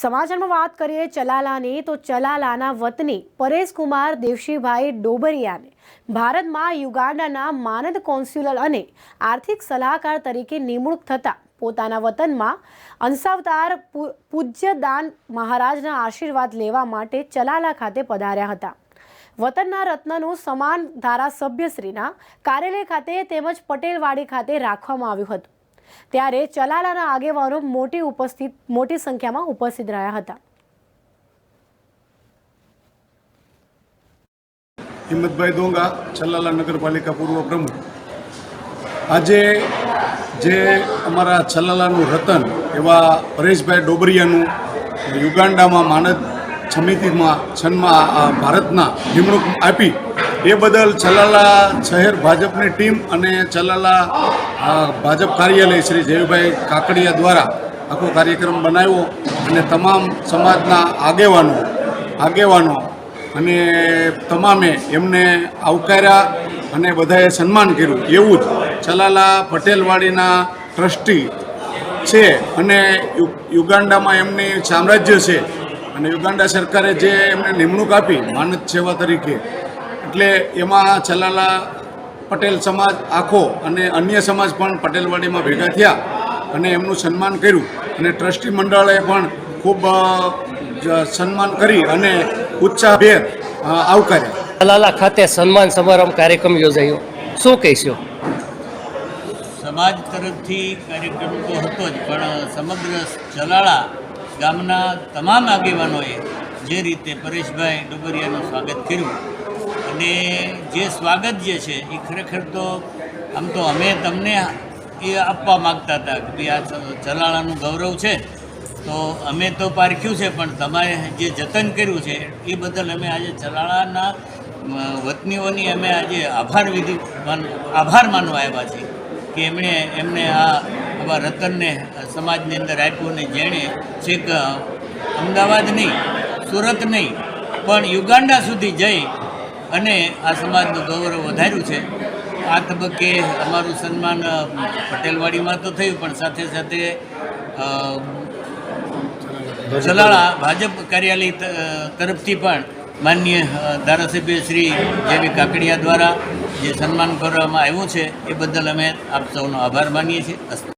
સમાચારમાં વાત કરીએ ચલાલાની, તો ચલાલાના વતની પરેશકુમાર દેવશીભાઈ ડોબરિયાને. ભારતમાં યુગાન્ડાના માનદ કોન્સ્યુલર અને આર્થિક સલાહકાર તરીકે નિમણૂક થતાં પોતાના વતનમાં અંશાવતાર પૂ- પૂજ્ય દાન મહારાજના આશીર્વાદ લેવા માટે ચલાલા ખાતે પધાર્યા હતા. વતનના રત્નનું સમાન ધારાસભ્યશ્રીના કાર્યાલય ખાતે તેમજ પટેલવાડી ખાતે રાખવામાં આવ્યું હતું. ત્યારે ચલાલાના આગેવાનો મોટી ઉપસ્થિત, મોટી સંખ્યામાં ઉપસ્થિત રહ્યા હતા. હિંમતભાઈ દોંગા ચલાલા નગરપાલિકા પૂર્વ પ્રમુખ. આજે જે અમારા ચલાલાનું રતન એવા પરેશભાઈ ડોબરિયાનું યુગાન્ડામાં માનદ સમિતિમાં છનમાં ભારતના નિમણૂક આપી એ બદલ છલાલા શહેર ભાજપની ટીમ અને છલાલા ભાજપ કાર્યાલય શ્રી જયભાઈ કાકડિયા દ્વારા આખો કાર્યક્રમ બનાવ્યો અને તમામ સમાજના આગેવાનો આગેવાનો અને તમામે એમને આવકાર્યા અને બધાએ સન્માન કર્યું. એવું જ ચલાલા પટેલવાડીના ટ્રસ્ટી છે અને યુગાન્ડામાં એમની સામ્રાજ્ય છે અને યુગાન્ડા સરકારે જે એમને નિમણૂક આપી, માનદ સેવા તરીકે એટલે એમાં ચલાલા પટેલ સમાજ આખો અને અન્ય સમાજ પણ પટેલવાડીમાં ભેગા થયા અને એમનું સન્માન કર્યું. અને ટ્રસ્ટી મંડળે પણ ખૂબ સન્માન કરી અને ઉત્સાહભેર આવકાર્યા. છલાલા ખાતે સન્માન સમારંભ કાર્યક્રમ યોજાયો. શું કહેશો? સમાજ તરફથી કાર્યક્રમ તો હતો જ પણ સમગ્ર ચલાળા ગામના તમામ આગેવાનોએ જે રીતે પરેશભાઈ ડુબરિયાનું સ્વાગત કર્યું અને જે સ્વાગત જે છે, એ ખરેખર તો આમ તો અમે તમને એ આપવા માગતા હતા કે ભાઈ આ ચલાળાનું ગૌરવ છે. તો અમે તો પારખ્યું છે, પણ તમારે જે જતન કર્યું છે, એ બદલ અમે આજે ચલાળાના વતનીઓની અમે આજે આભાર વિધિ આભાર માનવા આવ્યા છીએ કે એમણે એમને આ, આવા રતનને સમાજની અંદર આપ્યું ને જેણે છેક અમદાવાદ નહીં, સુરત નહીં, પણ યુગાન્ડા સુધી જઈ અને આ સમાજનું ગૌરવ વધાર્યું છે. આ તબક્કે અમારું સન્માન પટેલવાડીમાં તો થયું, પણ સાથે સાથે ચલાળા ભાજપ કાર્યાલય તરફથી પણ માન્ય ધારાસભ્ય શ્રી જેવી કાકડિયા દ્વારા જે સન્માન કરવામાં આવ્યું છે, એ બદલ અમે આપ સૌનો આભાર માનીએ છીએ.